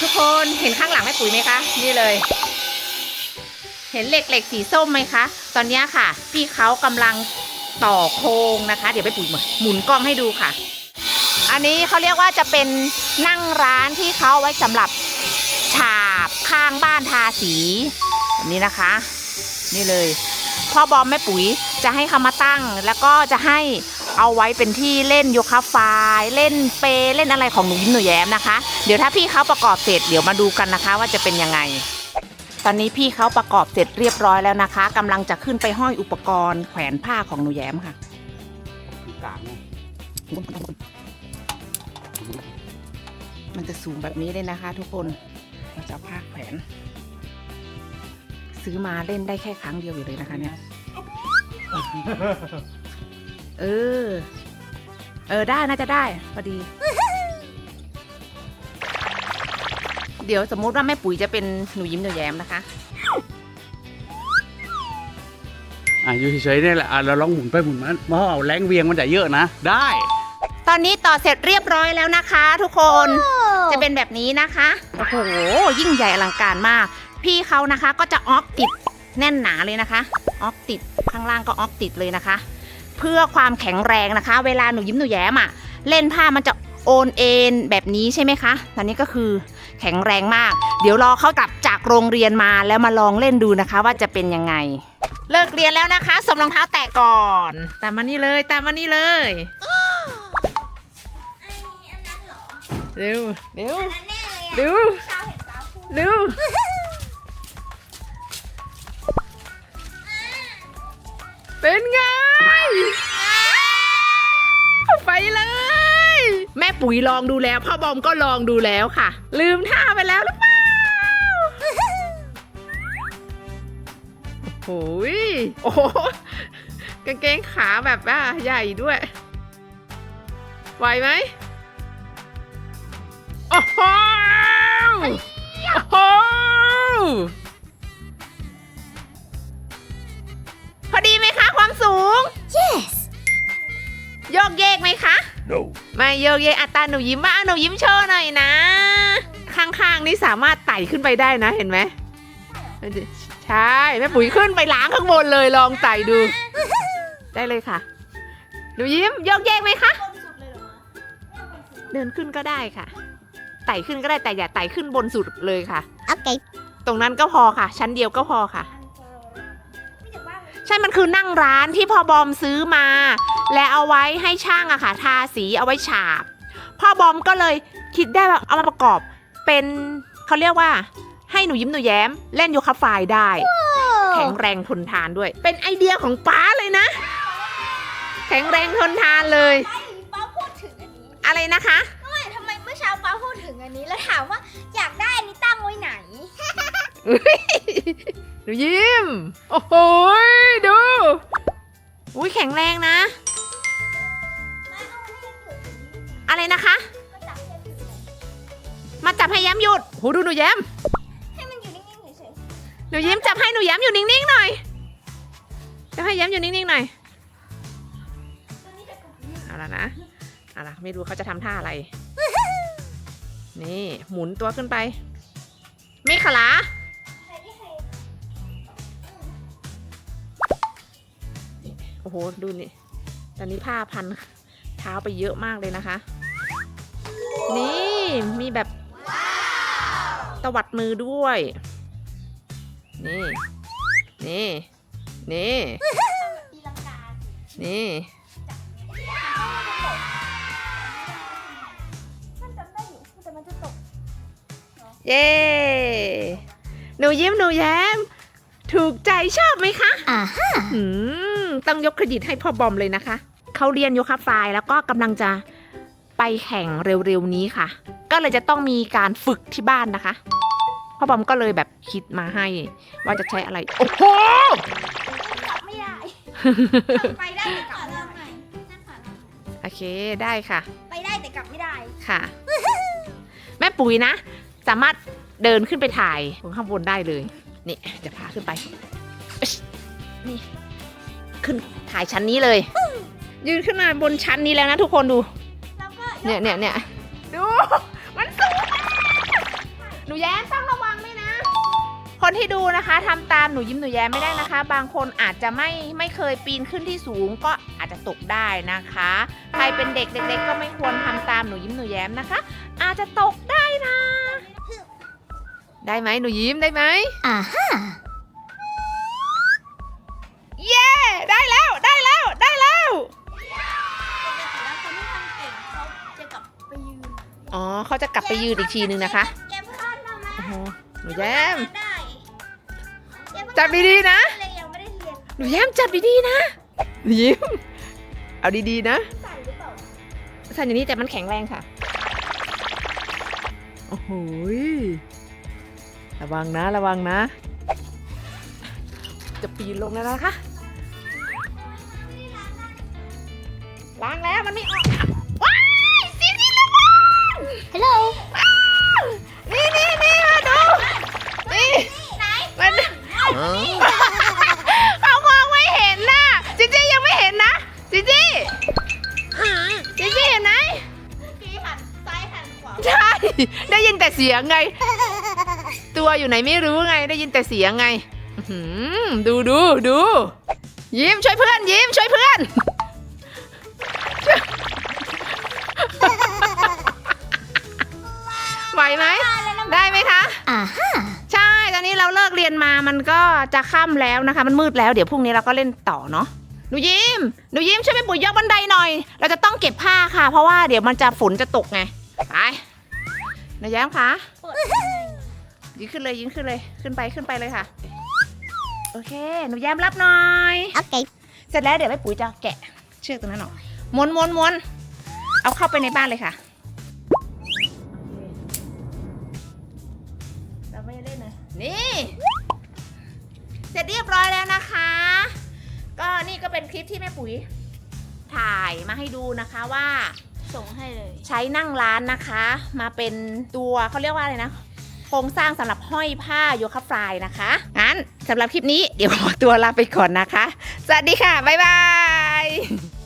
ทุกคนเห็นข้างหลังแม่ปุ๋ยไหมคะ นี่เลย เห็นเหล็กเหล็กสีส้มไหมคะ ตอนนี้ค่ะ พี่เขากำลังต่อโครงนะคะ เดี๋ยวไปปุ๋ยหมุนกล้องให้ดูค่ะ อันนี้เขาเรียกว่าจะเป็นนั่งร้านที่เขาไว้สำหรับฉาบข้างบ้านทาสีแบบนี้นะคะ นี่เลยพ่อบอมแม่ปุ๋ยจะให้เขามาตั้งแล้วก็จะให้ เอาไว้เป็นที่เล่นโยคะไฟเล่นเปเล่นอะไรของหนูยิ้มหนูแย้มนะคะ เดี๋ยวถ้าพี่เขาประกอบเสร็จเดี๋ยวมาดูกันนะคะ ว่าจะเป็นยังไง ตอนนี้พี่เขาประกอบเสร็จเรียบร้อยแล้วนะคะกำลังจะขึ้นไปห้อยอุปกรณ์แขวนผ้าของหนูแย้มค่ะกลางมันจะสูงแบบนี้เลยนะคะ ทุกคนเราจะผ้าแขวน ซื้อมาเล่นได้แค่ครั้งเดียวอยู่เลยนะคะเนี่ย เออ เออได้น่าจะได้พอดี เดี๋ยวสมมุติว่าแม่ปุ๋ยจะเป็นหนูยิ้มหนูแย้มนะคะ อะอยู่เฉยๆนี่แหละอะเราลองหมุนไปหมุนมาเพราะเอาแรงเวียงมันจะเยอะนะ ได้ ตอนนี้ต่อเสร็จเรียบร้อยแล้วนะคะ ทุกคน จะเป็นแบบนี้นะคะ โอ้โห ยิ่งใหญ่อลังการมาก พี่เขานะคะก็จะออกติดแน่นหนาเลยนะคะ ออกติดข้างล่างก็ออกติดเลยนะคะ เพื่อความแข็งแรงนะคะ เวลาหนูยิ้มหนูแย้มอะเล่นผ้ามันจะโอนเอ็นแบบนี้ใช่ไหมคะตอนนี้ก็คือแข็งแรงมาก เดี๋ยวรอเขากลับจากโรงเรียนมาแล้วมาลองเล่นดูนะคะ ว่าจะเป็นยังไง เลิกเรียนแล้วนะคะสวมรองเท้าแตะก่อน ตามมานี่เลย ตามมานี่เลยเร็วเร็วอันแน่เลยอะเร็วชาวเห็นปลาพูดเร็ว เป็นไง ไปเลย แม่ปุ๋ยลองดูแล้ว พ่อบอมก็ลองดูแล้วค่ะ ลืมท่าไปแล้วหรือเปล่าโอ้ยโอ้โหกางเกงขาแบบว่าใหญ่ด้วย ไหวไหมโอ้โหโอ้โห yes โยกเยกไหมคะ no ไม่โยกเยกอัตตาหนูยิ้มว่าหนูยิ้มโชว์หน่อยนะ ข้างๆนี่สามารถไต่ขึ้นไปได้นะเห็นไหมใช่แม่ปุ๋ยขึ้นไปล้างข้างบนเลยลองไต่ดู ได้เลยค่ะ หนูยิ้มโยกเยกไหมคะบนสุดเลยเหรอมะเดินขึ้นก็ได้ค่ะ ไต่ขึ้นก็ได้แต่อย่าไต่ขึ้นบนสุดเลยค่ะโอเคตรงนั้นก็พอค่ะ ชั้นเดียวก็พอค่ะไม่ถึงว่า ใช่มันคือนั่งร้านที่พ่อบอมซื้อมา และเอาไว้ให้ช่างอะค่ะทาสีเอาไว้ฉาบ พ่อบอมก็เลยคิดได้ว่าเอามาประกอบเป็นเขาเรียกว่า ให้หนูยิ้มหนูแย้มเล่นโยคะไฟล์ได้ แข็งแรงทนทานด้วย เป็นไอเดียของป้าเลยนะ แข็งแรงทนทานเลย ป้าอยู่ป้าพูดถึงอันนี้อะไรนะคะไม่ทำไมเมื่อเช้าป้าพูดถึงอันนี้แล้วถามว่าอยากได้อันนี้ตั้งไว้ไหน หนูยิ้ม โอ้โหดู อุ้ยแข็งแรงนะมาเอาอันนี้อยู่ตรงนี้อะไรนะคะก็จับให้มันอยู่มาจับให้แย้มหยุดโหดูหนูแย้มให้มันอยู่นิ่งๆเฉยหนูยิ้มจับให้หนูแย้มอยู่นิ่งๆหน่อยจับให้แย้มอยู่นิ่งๆหน่อยๆตัวนี้จะกดนี่เอาละนะเอาละไม่รู้เขาจะทำท่าอะไร นี่หมุนตัวขึ้นไป ไม่ขลา อ้โห ดูนี่ ตอนนี้ผ้าพันเท้าไปเยอะมากเลยนะคะ นี่มีแบบตวัดมือด้วย นี่ นี่ นี่ตีลังกานี่มันจำได้อยู่แต่มันจะตกเย้ หนูยิ้มหนูแย้ม ถูกใจชอบไหมคะ อ่าฮะอืม ต้องยกเครดิตให้พ่อบอมเลยนะคะ เขาเรียนโยคะไฟล์แล้วก็กำลังจะไปแข่งเร็วๆนี้ค่ะ ก็เลยจะต้องมีการฝึกที่บ้านนะคะ พ่อบอมก็เลยแบบคิดมาให้ ว่าจะใช้อะไร โอ้โหกลับไม่ได้ไปได้แต่กลับไม่ได้นั่นค่ะโอเคได้ค่ะ ไปได้แต่กลับไม่ได้ค่ะ แม่ปุ๋ยนะ สามารถเดินขึ้นไปถ่ายบนข้างบนได้เลย นี่จะพาขึ้นไปอึ๊ชนี่ ขึ้นถ่ายชั้นนี้เลย ยืนขึ้นมาบนชั้นนี้แล้วนะทุกคนดูแล้วก็เนี่ยเนี่ยเนี่ยดู มันสูงมากหนูแย้มต้องระวังด้วยนะ คนที่ดูนะคะทำตามหนูยิ้มหนูแย้มไม่ได้นะคะ บางคนอาจจะไม่ไม่เคยปีนขึ้นที่สูงก็อาจจะตกได้นะคะ ใครเป็นเด็กเล็กๆก็ไม่ควรทำตามหนูยิ้มหนูแย้มนะคะ อาจจะตกได้นะ ได้ไหมหนูยิ้มได้ไหมอ่าฮะ ไปยืนอีกทีนึงนะคะแกเพิ่งทำมาโอ้โหหนูแย้มได้แกเพิ่งจับดีๆนะเลยยังไม่ได้เรียนหนูแย้มจับดีๆนะ หนูยิ้มเอาดีๆนะสั่นหรือเปล่าสั่นอย่างนี้แต่มันแข็งแรงค่ะ โอ้โหยระวังนะระวังนะ จะปีนลงแล้วนะคะ ล้างแล้วมันไม่ออก ฮัลโหลนี่นี่นี่มาดู นี่ไหนมันเขามองไม่เห็นนะจิจี้ยังไม่เห็นนะจิจี้จิจี้เห็นไหมเมื่อกี้หันซ้ายหันขวาใช่ ได้ยินแต่เสียงไง ตัวอยู่ไหนไม่รู้ไง ได้ยินแต่เสียงไงอื้อหือดูดูดู ยิ้มช่วยเพื่อนยิ้มช่วยเพื่อน ไหวไหม ได้ไหมคะ อ่าฮะใช่ ตอนนี้เราเลิกเรียนมามันก็จะค่ำแล้วนะคะ มันมืดแล้วเดี๋ยวพรุ่งนี้เราก็เล่นต่อเนาะหนูยิ้มหนูยิ้มช่วยไปปุ๋ยยกบันไดหน่อย เราจะต้องเก็บผ้าค่ะ เพราะว่าเดี๋ยวมันจะฝนจะตกไง ไปหนูแย้มคะเปิดยิงขึ้นเลยยิงขึ้นเลย ขึ้นไปขึ้นไปเลยค่ะ โอเค หนูแย้มรับหน่อย โอเค เสร็จแล้วเดี๋ยวแม่ปุ๋ยจะแกะ เชือกตรงนั้นออกม้วนม้วนม้วนเอาเข้าไปในบ้านเลยค่ะ เรียบร้อยแล้วนะคะ ก็นี่ก็เป็นคลิปที่แม่ปุ๋ยถ่ายมาให้ดูนะคะว่า ส่งให้เลยใช้นั่งร้านนะคะ มาเป็นตัวเขาเรียกว่าอะไรนะโครงสร้างสำหรับห้อยผ้าโยคะฟลายนะคะงั้นสำหรับคลิปนี้เดี๋ยวขอตัวลาไปก่อนนะคะ สวัสดีค่ะ บ๊ายบาย